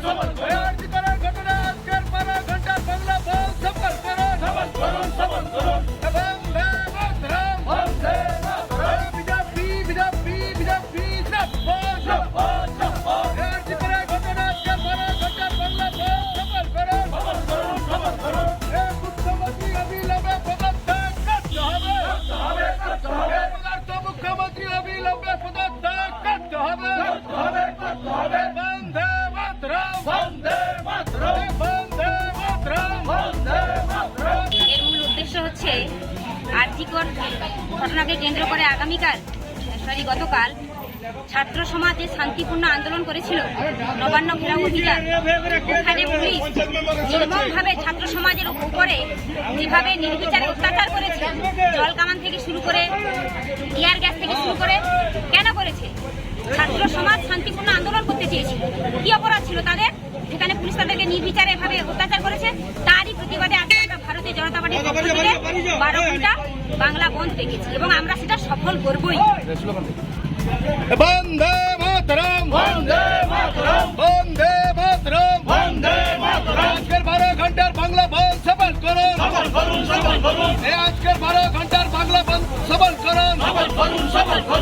3번 3번 আর্জিকর ঘটনাকে কেন্দ্র করে আগামীকাল, সরি, গতকাল ছাত্র সমাজে শান্তিপূর্ণ আন্দোলন করেছিল নবান্ন ঘেরাও অভিযান। নির্মমভাবে ছাত্র সমাজের উপরে যেভাবে নির্বিচারে অত্যাচার করেছে, জল কামান থেকে শুরু করে টিয়ার গ্যাস থেকে শুরু করে কেন করেছে? ছাত্র সমাজ শান্তিপূর্ণ আন্দোলন করতে চেয়েছিল। কি অপরাধ ছিল তাদের? যেখানে পুলিশ তাদেরকে নির্বিচারে এভাবে অত্যাচার করেছে, তারই প্রতিবাদে আজকে ভারতীয় জনতা পার্টির পক্ষ থেকে বারো ঘণ্টা বাংলা বন্ধ রেখেছি এবং আমরা সেটা সফল করবই। বন্দে মাতরম বন্দে মাতরম। বন্দে মাতরম। বন্দে মাতরম। আজকের বারো ঘণ্টার বাংলা বন্ধ সফল করুন। সফল করুন সফল করুন। আজকের বারো ঘণ্টার বাংলা বন্ধ সফল করুন। সফল করুন সফল করুন।